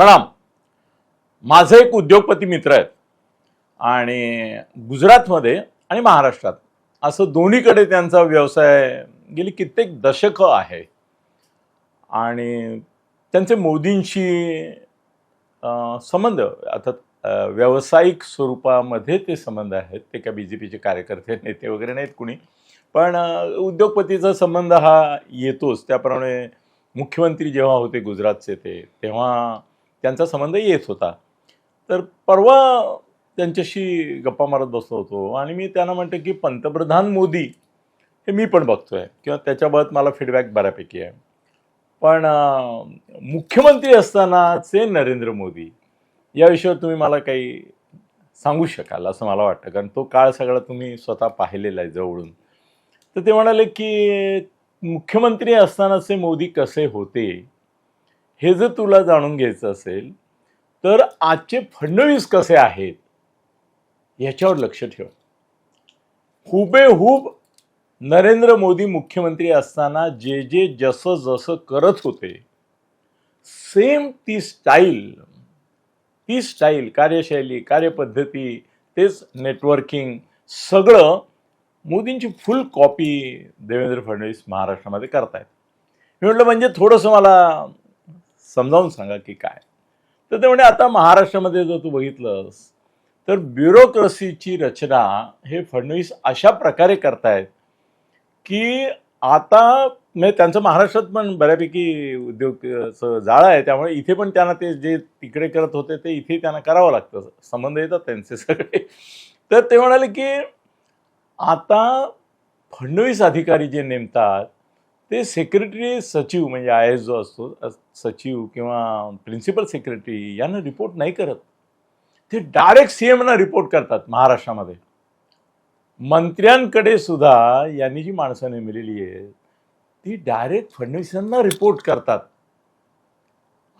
प्रणाम. माझे एक उद्योगपती मित्र आहेत. आणि गुजरातमध्ये आणि महाराष्ट्रात असं दोन्हीकडे त्यांचा व्यवसाय गेली कित्येक दशकं आहे. आणि त्यांचे मोदींशी संबंध अर्थात व्यावसायिक स्वरूपामध्ये ते संबंध आहेत. ते काय बी जे पीचे कार्यकर्ते नेते वगैरे नाहीत कुणी. पण उद्योगपतीचा संबंध हा येतोच. त्याप्रमाणे मुख्यमंत्री जेव्हा होते गुजरातचे ते तेव्हा त्यांचा संबंध येत होता. तर परवा त्यांच्याशी गप्पा मारत बसलो होतो आणि मी त्यांना म्हणतो की पंतप्रधान मोदी हे मी पण बघतो आहे किंवा त्याच्याबाबत मला फीडबॅक बऱ्यापैकी आहे. पण मुख्यमंत्री असतानाचे नरेंद्र मोदी या विषयावर तुम्ही मला काही सांगू शकाल असं मला वाटतं. कारण तो काळ सगळा तुम्ही स्वतः पाहिलेला आहे जवळून. तर ते म्हणाले की मुख्यमंत्री असतानाचे मोदी कसे होते? हे जर तुला जाणून घ्यायचं असेल तर आजचे फडणवीस कसे आहेत याच्यावर लक्ष ठेव. हुबेहूब नरेंद्र मोदी मुख्यमंत्री असताना जे जे जसं जसं करत होते सेम ती स्टाईल ती स्टाईल कार्यशैली कार्यपद्धती तेच नेटवर्किंग सगळं मोदींची फुल कॉपी देवेंद्र फडणवीस महाराष्ट्रामध्ये करतायत. मी म्हटलं म्हणजे थोडंसं मला समजावून सांगा की काय. तर ते म्हणजे आता महाराष्ट्रामध्ये जर तू बघितलंस तर ब्युरोक्रसीची रचना हे फडणवीस अशा प्रकारे करतायत की आता म्हणजे त्यांचं महाराष्ट्रात पण बऱ्यापैकी उद्योगचं जाळं आहे त्यामुळे इथे पण त्यांना ते जे तिकडे करत होते ते इथे त्यांना करावं लागतं. संबंध येतात त्यांचे सगळे. तर ते म्हणाले की आता फडणवीस अधिकारी जे नेमतात ते सेक्रेटरी सचिव म्हणजे आय एस जो असतो सचिव किंवा प्रिन्सिपल सेक्रेटरी यांना रिपोर्ट नाही करत. ते डायरेक्ट सी एमना रिपोर्ट करतात महाराष्ट्रामध्ये. मंत्र्यांकडे सुद्धा यांनी जी माणसं नेमलेली आहेत ती डायरेक्ट फडणवीसांना रिपोर्ट करतात.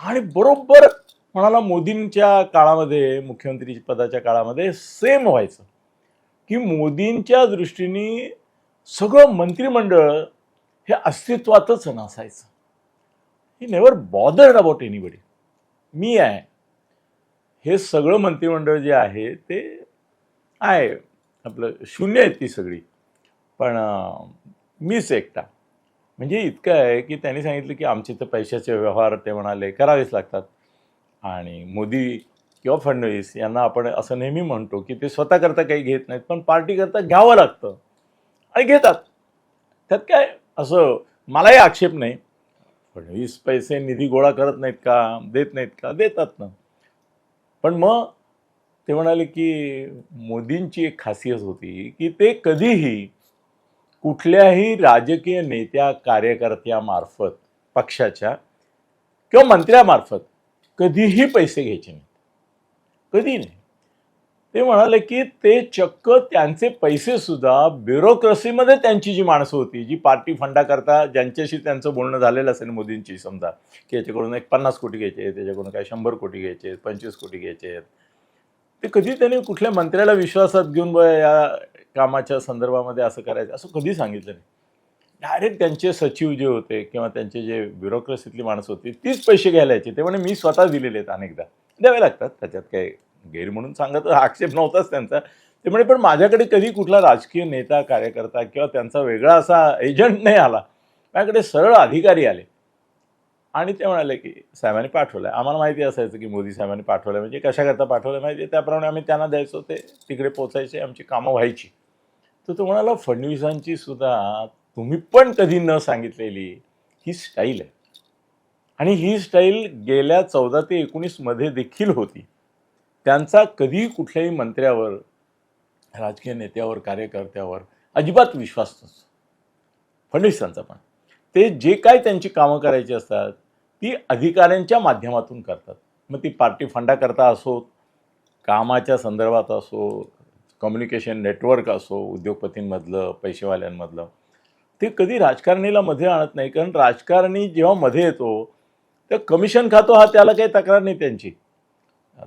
आणि बरोबर म्हणाला मोदींच्या काळामध्ये मुख्यमंत्री पदाच्या काळामध्ये सेम व्हायचं. की मोदींच्या दृष्टीने सगळं मंत्रिमंडळ हे अस्तित्वातच नसायचं. ही नेवर बॉदर्ड अबाउट एनिबडी मी आहे. हे सगळं मंत्रिमंडळ जे आहे ते आहे. आपलं शून्य आहेत ती सगळी. पण मीच एकटा. म्हणजे इतकं आहे की त्यांनी सांगितलं की आमचे तर पैशाचे व्यवहार ते म्हणाले करावेच लागतात. आणि मोदी किंवा फडणवीस यांना आपण असं नेहमी म्हणतो की ते स्वतःकरता काही घेत नाहीत पण पार्टीकरता घ्यावं लागतं. आणि घेतात. त्यात काय असं मलाही आक्षेप नाही. फडणवीस पैसे निधी गोळा करत नाहीत का? देत नाहीत का? देतात ना. पण मग ते म्हणाले की मोदींची एक खासियत होती की ते कधीही कुठल्याही राजकीय नेत्या कार्यकर्त्यामार्फत पक्षाच्या किंवा मंत्र्यामार्फत कधीही पैसे घ्यायचे नाहीत. कधी नाही. ते म्हणाले की ते चक्क त्यांचे पैसे सुद्धा ब्युरोक्रेसीमध्ये त्यांची जी माणसं होती जी पार्टी फंडा करता ज्यांच्याशी त्यांचं बोलणं झालेलं असेल मोदींची समजा की याच्याकडून एक पन्नास कोटी घ्यायचे त्याच्याकडून काय शंभर कोटी घ्यायचे आहेत पंचवीस कोटी घ्यायचे. आहेत ते कधी त्यांनी कुठल्या मंत्र्याला विश्वासात घेऊन ब या कामाच्या संदर्भामध्ये असं करायचं असं कधी सांगितलं नाही. डायरेक्ट त्यांचे सचिव जे होते किंवा त्यांचे जे ब्युरोक्रेसीतली माणसं होती तीच पैसे घ्यायला यायचे. ते म्हणे मी स्वतः दिलेले आहेत अनेकदा. द्यावे लागतात त्याच्यात काही गैर म्हणून सांगत आक्षेप नव्हताच त्यांचा. ते म्हणे पण माझ्याकडे कधी कुठला राजकीय नेता कार्यकर्ता किंवा त्यांचा वेगळा असा एजंट नाही आला. माझ्याकडे सरळ अधिकारी आले. आणि ते म्हणाले की साहेबांनी पाठवलं आहे आम्हाला माहिती असायचं की मोदी साहेबांनी पाठवलं म्हणजे कशाकरता पाठवलं माहिती आहे. त्याप्रमाणे आम्ही त्यांना द्यायचो ते तिकडे पोचायचे आमची कामं व्हायची. तर तो म्हणाला फडणवीसांची सुद्धा तुम्ही पण कधी न सांगितलेली ही स्टाईल आहे. आणि ही स्टाईल गेल्या चौदा ते एकोणीसमध्ये देखील होती. त्यांचा कधीही कुठल्याही मंत्र्यावर राजकीय नेत्यावर कार्यकर्त्यावर अजिबात विश्वास नसतो. फडणवीसांचा पण. ते जे काय त्यांची कामं करायची असतात ती अधिकाऱ्यांच्या माध्यमातून करतात. मग ती पार्टी फंडाकरता असो कामाच्या संदर्भात असो कम्युनिकेशन नेटवर्क असो उद्योगपतींमधलं पैसेवाल्यांमधलं ते कधी राजकारणीला मध्ये आणत नाही. कारण राजकारणी जेव्हा मध्ये येतो तर कमिशन खातो हा त्याला काही तक्रार नाही त्यांची.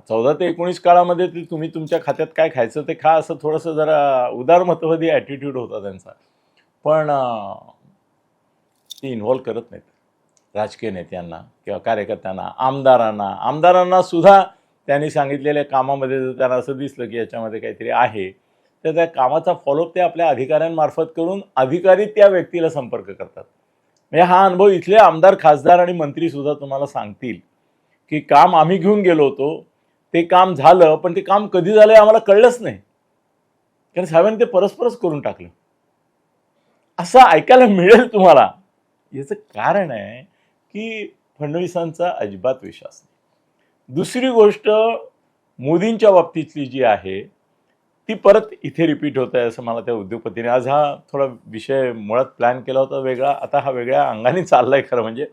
चौदा ते एकोणीस काळामध्ये ते तुम्ही तुमच्या खात्यात काय खायचं ते खा असं थोडंसं जरा उदारमतवादी ॲटिट्यूड होता त्यांचा. पण ते इन्व्हॉल्व करत नाहीत. राजकीय नेत्यांना किंवा कार्यकर्त्यांना आमदारांना. आमदारांना सुद्धा त्यांनी सांगितलेल्या कामामध्ये जर त्यांना असं दिसलं की याच्यामध्ये काहीतरी आहे तर त्या कामाचा फॉलोअप ते आपल्या अधिकाऱ्यांमार्फत करून अधिकारी त्या व्यक्तीला संपर्क करतात. म्हणजे हा अनुभव इथले आमदार खासदार आणि मंत्री सुद्धा तुम्हाला सांगतील की काम आम्ही घेऊन गेलो होतो ते काम झालं पण ते काम कधी झालं आम्हाला कळलंच नाही. कारण साहेबांनी ते परस्परच करून टाकलं. असं ऐकायला मिळेल तुम्हाला. याचं कारण आहे की फडणवीसांचा अजिबात विश्वास नाही. दुसरी गोष्ट मोदींच्या बाबतीतली जी आहे ती परत इथे रिपीट होत आहे असं मला त्या उद्योगपतीने आज हा थोडा विषय मुळात प्लॅन केला होता वेगळा आता हा वेगळ्या अंगाने चालला आहे खरं म्हणजे.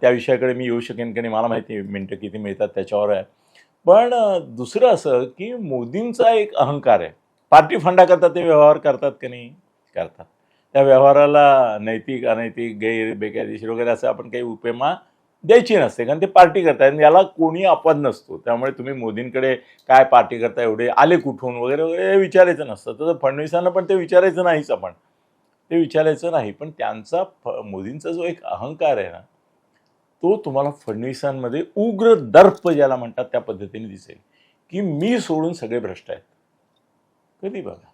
त्या विषयाकडे मी येऊ शकेन की नाही मला माहिती आहे मिनटं किती मिळतात त्याच्यावर आहे. पण दुसरं असं की मोदींचा एक अहंकार आहे. पार्टी फंडाकरता ते व्यवहार करतात की नाही? करतात. त्या व्यवहाराला नैतिक अनैतिक गैर बेकायदेशीर वगैरे असं आपण काही उपमा द्यायची नसते. कारण ते पार्टी करतात आणि याला कोणी अपवाद नसतो. त्यामुळे तुम्ही मोदींकडे काय पार्टी करता एवढे आले कुठून वगैरे वगैरे हे विचारायचं नसतं. तर फडणवीसांना पण ते विचारायचं नाहीच आपण. ते विचारायचं नाही. पण त्यांचा फ मोदींचा जो एक अहंकार आहे ना तो तुम्हाला फडणवीसांमध्ये उग्र दर्प ज्याला म्हणतात त्या पद्धतीने दिसेल. की मी सोडून सगळे भ्रष्ट आहेत. कधी बघा.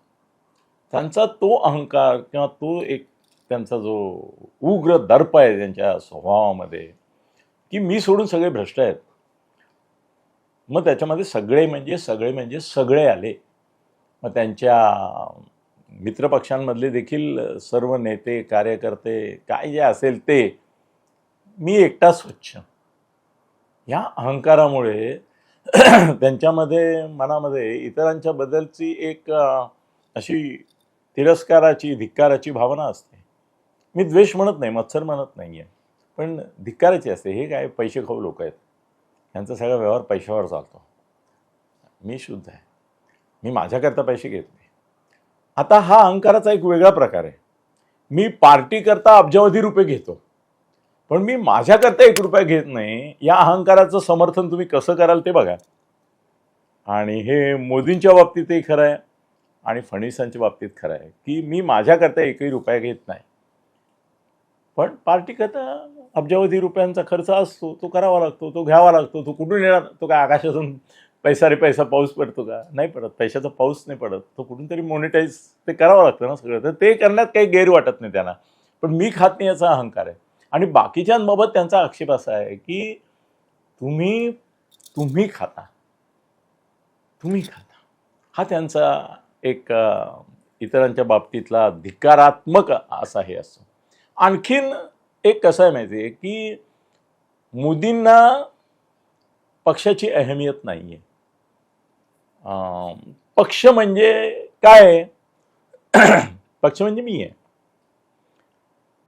त्यांचा तो अहंकार किंवा तो एक त्यांचा जो उग्र दर्प आहे त्यांच्या स्वभावामध्ये की मी सोडून सगळे भ्रष्ट आहेत. मग त्याच्यामध्ये सगळे म्हणजे सगळे म्हणजे सगळे आले. मग त्यांच्या मित्रपक्षांमधले देखील सर्व नेते कार्यकर्ते काय जे असेल ते मी एकटा स्वच्छ. या अहंकारामुळे त्यांच्यामध्ये मनामध्ये इतरांच्या बद्दलची एक अशी तिरस्काराची धिक्काराची भावना असते. मी द्वेष म्हणत नाही मत्सर म्हणत नाही आहे पण धिक्काराची असते. हे काय पैसे खाऊ लोक आहेत. यांचा सगळा व्यवहार पैशावर चालतो. मी शुद्ध आहे. मी माझ्याकरता पैसे घेत नाही. आता हा अहंकाराचा एक वेगळा प्रकार आहे. मी पार्टीकरता अब्जावधी रुपये घेतो. पण मी माझ्याकरता एक रुपया घेत नाही. या अहंकाराचं समर्थन तुम्ही कसं कराल ते बघा. आणि हे मोदींच्या बाबतीतही खरं आहे आणि फडणवीसांच्या बाबतीत खरं आहे की मी माझ्याकरता एकही रुपया घेत नाही. पण पार्टीकरता अब्जावधी रुपयांचा खर्च असतो तो करावा लागतो तो घ्यावा लागतो तो कुठून येणार? तो काय आकाशातून पैसा रे पैसा पाऊस पडतो का? नाही पडत पैशाचा पाऊस नाही पडत. तो कुठून तरी मोनिटाईज ते करावं लागतं ना सगळं. तर ते करण्यात काही गैर वाटत नाही त्यांना. पण मी खात नाही याचा अहंकार आहे. आणि बाकीच्यांबाबत त्यांचा आक्षेप असा आहे की तुम्ही तुम्ही खाता. तुम्ही खाता. हा त्यांचा एक इतरांच्या बाबतीतला धिक्कारात्मक असा हे असतो. आणखीन एक कसं आहे माहिती आहे की मोदींना पक्षाची अहमियत नाही आहे पक्ष म्हणजे काय पक्ष म्हणजे मी आहे.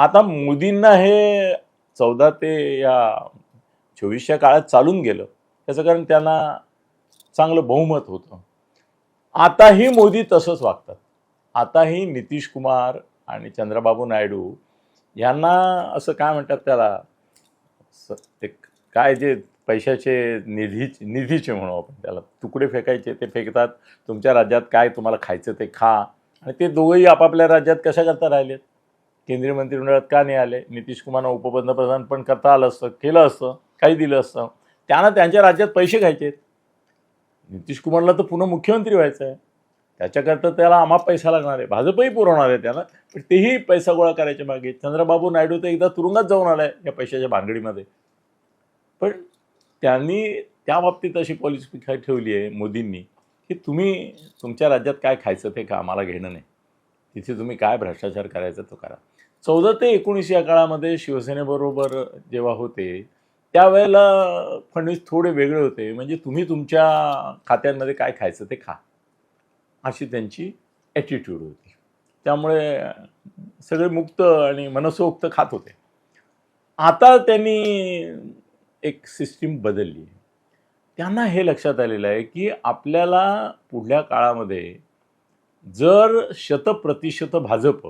आता मोदींना हे चौदा ते या चोवीसच्या काळात चालून गेलं. त्याचं कारण त्यांना चांगलं बहुमत होतं. आताही मोदी तसंच वागतात. आताही नितीश कुमार आणि चंद्रबाबू नायडू यांना असं काय म्हणतात त्याला? स- ते काय जे पैशाचे निधी निधीचे म्हणू आपण त्याला. तुकडे फेकायचे ते फेकतात. तुमच्या राज्यात काय तुम्हाला खायचं ते खा. आणि ते दोघंही आपापल्या राज्यात कशा करता राहिलेत? केंद्रीय मंत्रिमंडळात का नाही आले? नितीश कुमारना उपपंतप्रधान पण करता आलं असतं केलं असतं काही दिलं असतं. त्यांना त्यांच्या राज्यात पैसे घ्यायचे नितीश कुमारला तर पुन्हा मुख्यमंत्री व्हायचं आहे. त्याच्याकरता त्याला आम्हा पैसा लागणार आहे. भाजपही पुरवणार आहे त्याला पण तेही पैसा गोळा करायच्या मागे. चंद्रबाबू नायडू तर एकदा तुरुंगात जाऊन आलाय या पैशाच्या भानगडीमध्ये. पण त्यांनी त्या बाबतीत अशी पॉलिसी काय ठेवली आहे मोदींनी की तुम्ही तुमच्या राज्यात काय खायचं ते का? आम्हाला घेणं नाही. तिथे तुम्ही काय भ्रष्टाचार करायचा तो करा. चौदा ते एकोणीस या काळामध्ये शिवसेनेबरोबर जेव्हा होते त्यावेळेला फडणवीस थोडे वेगळे होते. म्हणजे तुम्ही तुमच्या खात्यांमध्ये काय खायचं ते खा अशी त्यांची ॲटिट्यूड होती. त्यामुळे सगळे मुक्त आणि मनसोक्त खात होते. आता त्यांनी एक सिस्टीम बदलली. त्यांना हे लक्षात आलेलं आहे की आपल्याला पुढल्या काळामध्ये जर शतप्रतिशत भाजप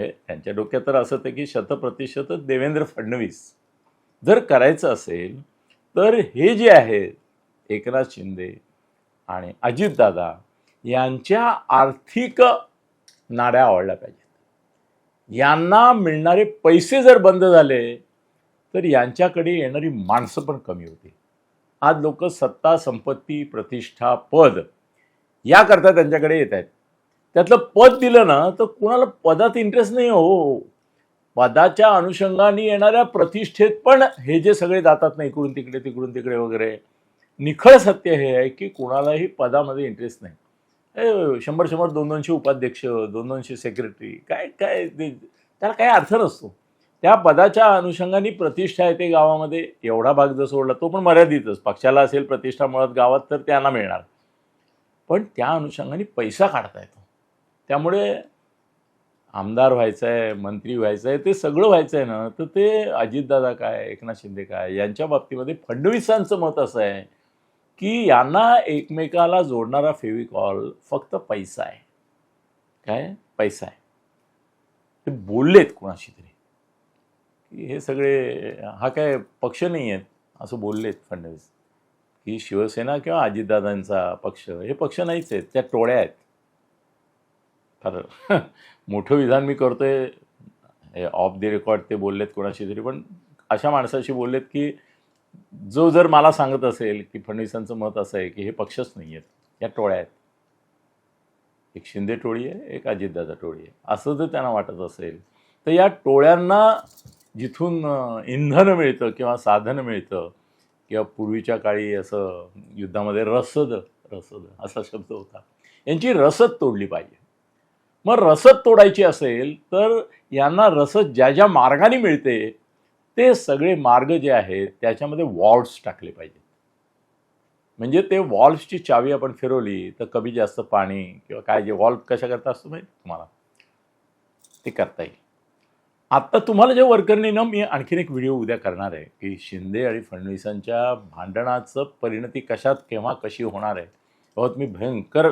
म्हणजे त्यांच्या डोक्यात तर असं होतं की शतप्रतिशत देवेंद्र फडणवीस जर करायचं असेल तर हे जे आहेत एकनाथ शिंदे आणि अजितदादा यांच्या आर्थिक नाड्या आवडल्या पाहिजेत. यांना मिळणारे पैसे जर बंद झाले तर यांच्याकडे येणारी माणसं पण कमी होती. आज लोक सत्ता संपत्ती प्रतिष्ठा पद याकरता त्यांच्याकडे येत आहेत. त्यातलं पद दिलं ना तर कुणाला पदात इंटरेस्ट नाही हो. पदाच्या अनुषंगाने येणाऱ्या प्रतिष्ठेत पण हे जे सगळे जातात ना इकडून तिकडे तिकडून तिकडे वगैरे निखळ सत्य हे आहे की कुणालाही पदामध्ये इंटरेस्ट नाही. शंभर शंभर दोन दोनशे उपाध्यक्ष दोन दोनशे सेक्रेटरी काय काय त्याला काही अर्थ नसतो. त्या पदाच्या अनुषंगाने प्रतिष्ठा येते गावामध्ये एवढा भाग जर सोडला तो पण मर्यादितच. पक्षाला असेल प्रतिष्ठा मुळात गावात तर त्यांना मिळणार. पण त्या अनुषंगाने पैसा काढता येतो. त्यामुळे आमदार व्हायचं आहे मंत्री व्हायचं आहे ते सगळं व्हायचं आहे ना तर ते अजितदादा काय एकनाथ शिंदे काय यांच्या बाबतीमध्ये फडणवीसांचं मत असं आहे की यांना एकमेकाला जोडणारा फेविकॉल फक्त पैसा आहे. काय? पैसा आहे. ते बोललेत कोणाशी तरी. की हे सगळे हा काय पक्ष नाही आहेत असं बोललेत फडणवीस. की शिवसेना किंवा अजितदादांचा पक्ष हे पक्ष नाहीच आहेत त्या टोळ्या आहेत. तर मोठं विधान मी करतोय. आहे ऑफ द रेकॉर्ड ते बोललेत कोणाशी तरी पण अशा माणसाशी बोललेत की जो जर मला सांगत असेल की फडणवीसांचं मत असं आहे की हे पक्षच नाही आहेत या टोळ्या आहेत. एक शिंदे टोळी आहे एक अजितदादा टोळी आहे. असं जर त्यांना वाटत असेल तर या टोळ्यांना जिथून इंधन मिळतं किंवा साधन मिळतं किंवा पूर्वीच्या काळी असं युद्धामध्ये रसद रसद असा शब्द होता. यांची रसद तोडली पाहिजे. मग रसद तोडायची असेल तर यांना रसद ज्या ज्या मार्गाने मिळते ते सगळे मार्ग जे आहेत त्याच्यामध्ये वॉल्व्स टाकले पाहिजेत. म्हणजे ते वॉल्व्सची चावी आपण फिरवली तर कमी जास्त पाणी किंवा काय जे वॉल्व कशा करता असतो माहिती तुम्हाला? ते करता येईल. आत्ता तुम्हाला जे वर्करनी ना मी आणखीन एक व्हिडिओ उद्या करणार आहे की शिंदे आणि फडणवीसांच्या भांडणाचं परिणती कशात केव्हा कशी होणार आहे तेव्हा तुम्ही भयंकर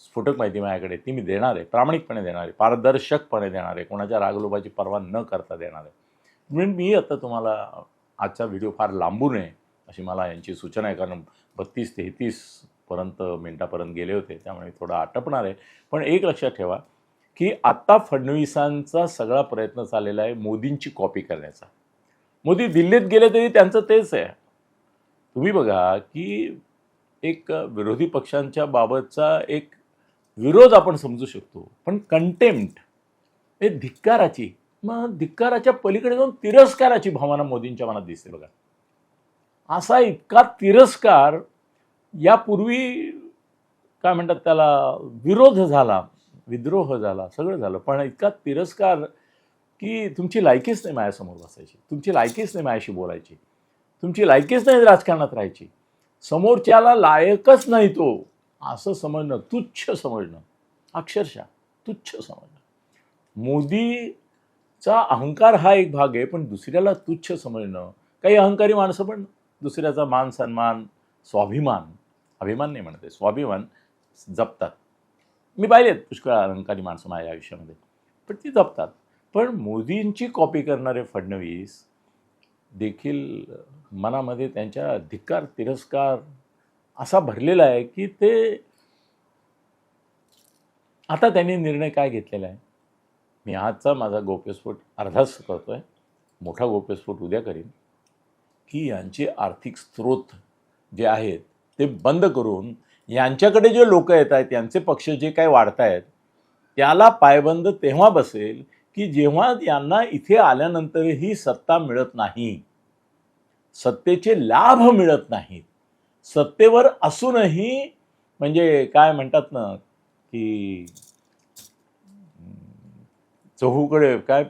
स्फोटक माहिती माझ्याकडे ती मी देणार आहे प्रामाणिकपणे देणार आहे पारदर्शकपणे देणार आहे कोणाच्या रागलोभाची पर्वा न करता देणार आहे. म्हणून मी आता तुम्हाला आजचा व्हिडिओ फार लांबू नये अशी मला यांची सूचना आहे कारण बत्तीस तेहतीसपर्यंत मिनटापर्यंत गेले होते त्यामुळे थोडं आटपणार आहे. पण एक लक्षात ठेवा की आत्ता फडणवीसांचा सगळा प्रयत्न चाललेला आहे मोदींची कॉपी करण्याचा. मोदी दिल्लीत गेले तरी त्यांचं तेच आहे. तुम्ही बघा की एक विरोधी पक्षांच्या बाबतचा एक विरोध आपण समजू शकतो. पण कंटेम्प्ट हे धिक्काराची मग धिक्काराच्या पलीकडे जाऊन तिरस्काराची भावना मोदींच्या मनात दिसते बघा. असा इतका तिरस्कार यापूर्वी काय म्हणतात त्याला विरोध झाला विद्रोह झाला सगळं झालं. पण इतका तिरस्कार की तुमची लायकीच नाही माझ्यासमोर बसायची. तुमची लायकीच नाही माझ्याशी बोलायची. तुमची लायकीच नाही राजकारणात राहायची. समोरच्याला लायकच नाही तो. असं समजणं तुच्छ समजणं अक्षरशः तुच्छ समजणं. मोदीचा अहंकार हा एक भाग आहे पण दुसऱ्याला तुच्छ समजणं काही अहंकारी माणसं पण दुसऱ्याचा मान सन्मान स्वाभिमान अभिमान नाही म्हणते स्वाभिमान जपतात. मी पाहिलेत पुष्कळ अहंकारी माणसं माझ्या आयुष्यामध्ये पण ती जपतात. पण मोदींची कॉपी करणारे फडणवीस देखील मनामध्ये त्यांच्या धिक्कार तिरस्कार असा भरलेला आहे की ते आता त्यांनी निर्णय काय घेतलेला आहे? मी आजचा माझा गोप्यस्फोट अर्धाच करतो आहे मोठा गोप्यस्फोट उद्या करीन की यांचे आर्थिक स्रोत जे आहेत ते बंद करून यांच्याकडे जे लोक येत आहेत यांचे पक्ष जे काय वाढतायत त्याला पायबंद तेव्हा बसेल की जेव्हा यांना इथे आल्यानंतरही सत्ता मिळत नाही. सत्तेचे लाभ मिळत नाहीत. सत्तेवर असूनही म्हणजे काय म्हणतात ना की चहूकडे काय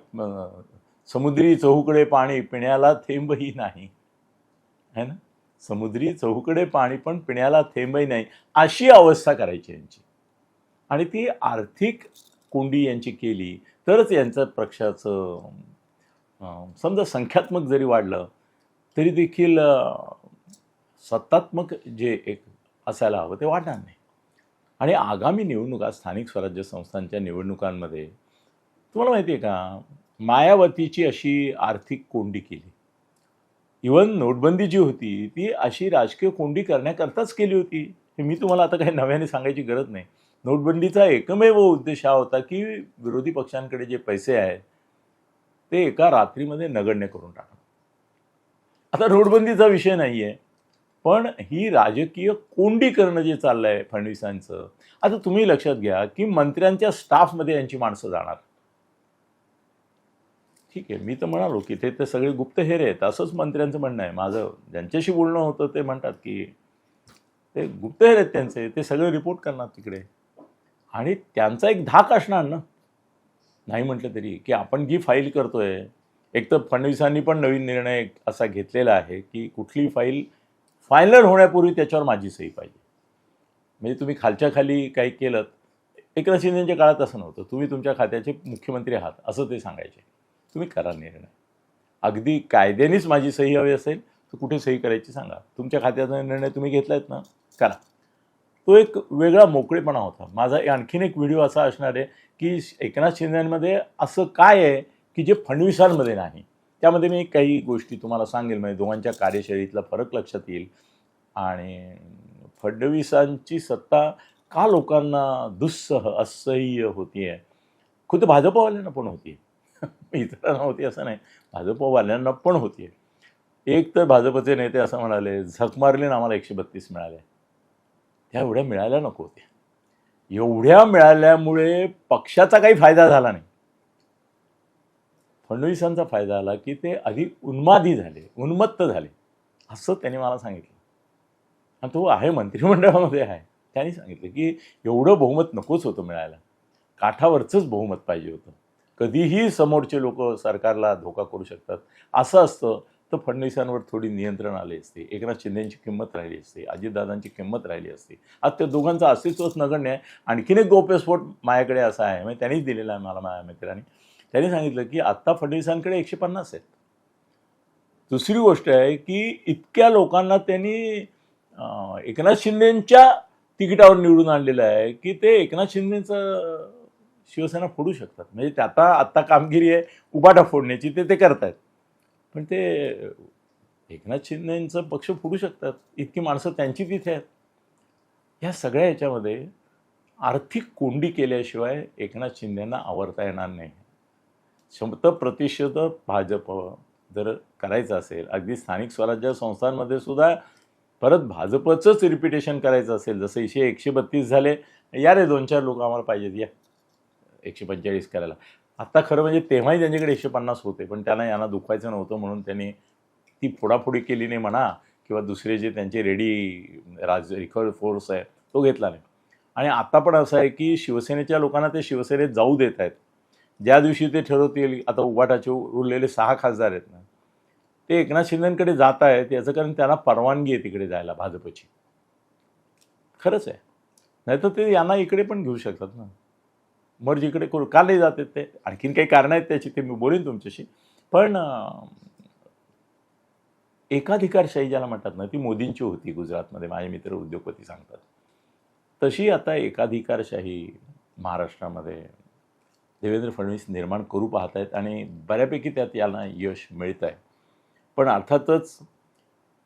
समुद्री चहूकडे पाणी पिण्याला थेंबही नाही. है ना? समुद्री चहूकडे पाणी पण पिण्याला थेंबही नाही. अशी अवस्था करायची यांची. आणि ती आर्थिक कोंडी यांची केली तरच यांचं पक्षाचं समजा संख्यात्मक जरी वाढलं तरी देखील सत्तात्मक जे एक असायला हवं ते वाटणार नाही. आणि आगामी निवडणुका स्थानिक स्वराज्य संस्थांच्या निवडणुकांमध्ये तुम्हाला माहिती आहे का? मायावतीची अशी आर्थिक कोंडी केली. इवन नोटबंदी जी होती ती अशी राजकीय कोंडी करण्याकरताच केली होती. हे मी तुम्हाला आता काही नव्याने सांगायची गरज नाही. नोटबंदीचा एकमेव उद्देश हा होता की विरोधी पक्षांकडे जे पैसे आहेत ते एका रात्रीमध्ये नगण्य करून टाकणं आता नोटबंदीचा विषय नाही आहे पण ही राजकीय कोंडी करणं जे चाललं आहे फडणवीसांचं आता तुम्ही लक्षात घ्या की मंत्र्यांच्या स्टाफमध्ये यांची माणसं जाणार. ठीक आहे मी तर म्हणालो की ते ते सगळे गुप्तहेर आहेत असंच मंत्र्यांचं म्हणणं आहे. माझं ज्यांच्याशी बोलणं होतं ते म्हणतात की ते गुप्तहेर आहेत त्यांचे ते सगळे रिपोर्ट करणार तिकडे. आणि त्यांचा एक धाक असणार ना? नाही म्हटलं तरी की आपण जी फाईल करतोय एक तर फडणवीसांनी पण नवीन निर्णय असा घेतलेला आहे की कुठली फाईल फायनल होण्यापूर्वी त्याच्यावर माझी सही पाहिजे. म्हणजे तुम्ही खालच्या खाली काही केलं एकनाथ शिंदेच्या काळात असं नव्हतं. तुम्ही तुमच्या खात्याचे मुख्यमंत्री आहात असं ते सांगायचे. तुम्ही करा निर्णय. अगदी कायद्यानेच माझी सही हवी असेल तर कुठे सही करायची सांगा. तुमच्या खात्याचा निर्णय तुम्ही घेतलायत ना करा. तो एक वेगळा मोकळेपणा होता. माझा आणखीन एक व्हिडिओ असा असणार आहे की एकनाथ शिंदेमध्ये असं काय आहे की जे फडणवीसांमध्ये नाही. त्यामध्ये मी काही गोष्टी तुम्हाला सांगेल. म्हणजे दोघांच्या कार्यशैलीतला फरक लक्षात येईल. आणि फडणवीसांची सत्ता का लोकांना दुस्सह असह्य होती आहे खुद्द भाजपवाल्यांना पण होती इतरांना होती असं नाही. भाजपवाल्यांना पण होती एक तर भाजपचे नेते असं म्हणाले झक मारले ना आम्हाला एकशे बत्तीस मिळाले. त्या एवढ्या मिळायला नको होत्या. एवढ्या मिळाल्यामुळे पक्षाचा काही फायदा झाला नाही. फडणवीसांचा फायदा आला की ते अधिक उन्मादी झाले उन्मत्त झाले. असं त्याने मला सांगितलं. आणि तो आहे मंत्रिमंडळामध्ये आहे. त्यांनी सांगितलं की एवढं बहुमत नकोच होतं मिळायला. काठावरचंच बहुमत पाहिजे होतं. कधीही समोरचे लोक सरकारला धोका करू शकतात. असं असतं तर फडणवीसांवर थोडी नियंत्रण आले असते. एकनाथ शिंदेची किंमत राहिली असते. अजितदादांची किंमत राहिली असते. आज त्या दोघांचं अस्तित्वच नगण्य आहे. आणखीन एक गोप्यस्फोट माझ्याकडे असा आहे. म्हणजे त्यांनीच दिलेला आहे मला माझ्या मित्रांनी. त्यांनी सांगितलं की आत्ता फडणवीसांकडे एकशे पन्नास आहेत. दुसरी गोष्ट आहे की इतक्या लोकांना त्यांनी एकनाथ शिंदेच्या तिकिटावर निवडून आणलेलं आहे की ते एकनाथ शिंदेचं शिवसेना फोडू शकतात. म्हणजे ते आता आत्ता कामगिरी आहे उबाटा फोडण्याची ते ते करतायत. पण ते एकनाथ शिंदेंचं पक्ष फोडू शकतात. इतकी माणसं त्यांची तिथे आहेत. ह्या सगळ्या याच्यामध्ये आर्थिक कोंडी केल्याशिवाय एकनाथ शिंदेंना आवरता येणार नाही. शत प्रतिशत भाजप जर करायचं असेल अगदी स्थानिक स्वराज्य संस्थांमध्ये सुद्धा परत भाजपचंच रिपिटेशन करायचं असेल जसं इशे एकशे बत्तीस झाले या रे दोन चार लोक आम्हाला पाहिजेत या एकशे पंचेचाळीस करायला. आत्ता खरं म्हणजे तेव्हाही त्यांच्याकडे एकशे पन्नास होते पण त्यांना यांना दुखवायचं नव्हतं म्हणून त्यांनी ती फोडाफोडी केली नाही म्हणा किंवा दुसरे जे त्यांचे रेडी राज रिकॉर्ड फोर्स आहे तो घेतला नाही. आणि आत्ता पण असं आहे की शिवसेनेच्या लोकांना ते शिवसेनेत जाऊ देत आहेत. ज्या दिवशी ते ठरवतील आता उभाटाचे उरलेले सहा खासदार आहेत ना ते एकनाथ शिंदेकडे जात आहेत याचं कारण त्यांना परवानगी आहे तिकडे जायला भाजपची. खरंच आहे. नाहीतर ते यांना इकडे पण घेऊ शकतात ना. मर्ज इकडे करू का नाही जातात ते? आणखीन काही कारणं आहेत त्याची ते मी बोलेन तुमच्याशी. पण एकाधिकारशाही ज्याला म्हणतात ना ती मोदींची होती गुजरातमध्ये माझे मित्र उद्योगपती सांगतात. तशी आता एकाधिकारशाही महाराष्ट्रामध्ये देवेंद्र फडणवीस निर्माण करू पाहत आहेत आणि बऱ्यापैकी त्यात यांना यश मिळत आहे पण अर्थातच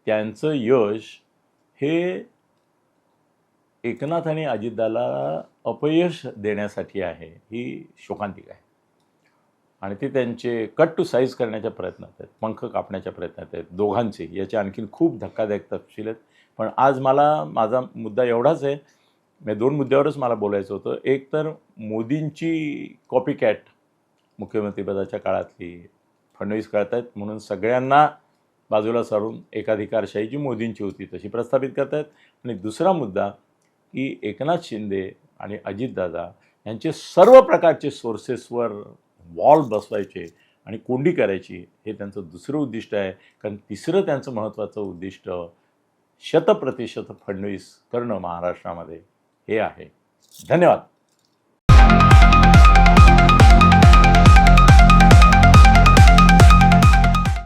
त्यांचं यश हे एकनाथ आणि अजितदाला अपयश देण्यासाठी आहे ही शोकांतिक आहे. आणि ते त्यांचे कट टू साईज करण्याच्या प्रयत्नात आहेत पंख कापण्याच्या प्रयत्नात आहेत दोघांचे याचे आणखीन खूप धक्कादायक तपशील आहेत. पण आज मला माझा मुद्दा एवढाच आहे मी दोन मुद्द्यावरच मला बोलायचं होतं. एक तर मोदींची कॉपी कॅट मुख्यमंत्रीपदाच्या काळातली फडणवीस कळत आहेत म्हणून सगळ्यांना बाजूला सारून एकाधिकारशाही जी मोदींची होती तशी प्रस्थापित करतायत. आणि दुसरा मुद्दा की एकनाथ शिंदे आणि अजितदादा यांचे सर्व प्रकारचे सोर्सेसवर वॉल बसवायचे आणि कोंडी करायची हे त्यांचं दुसरं उद्दिष्ट आहे. कारण तिसरं त्यांचं महत्त्वाचं उद्दिष्ट शतप्रतिशत फडणवीस करणं महाराष्ट्रामध्ये. हे आहे. धन्यवाद.